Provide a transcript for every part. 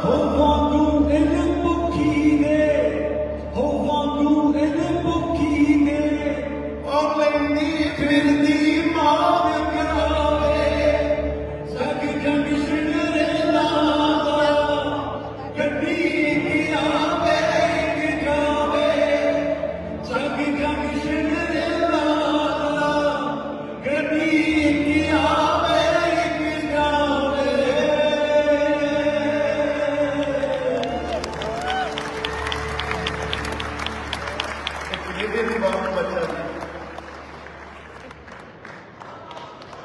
红光。ਇਹਦੇ ਵੀ ਬਹੁਤ ਬੱਚਾ ਜੀ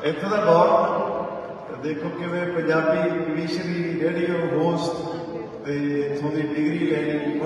ਇੱਥੇ ਦਾ ਬਹੁਤ ਦੇਖੋ ਕਿਵੇਂ ਪੰਜਾਬੀ ਕਵੀਸ਼ਰੀ ਰੇਡੀਓ ਹੋਸਟ ਤੇ ਇਥੋਂ ਦੀ ਡਿਗਰੀ ਲੈਣੀ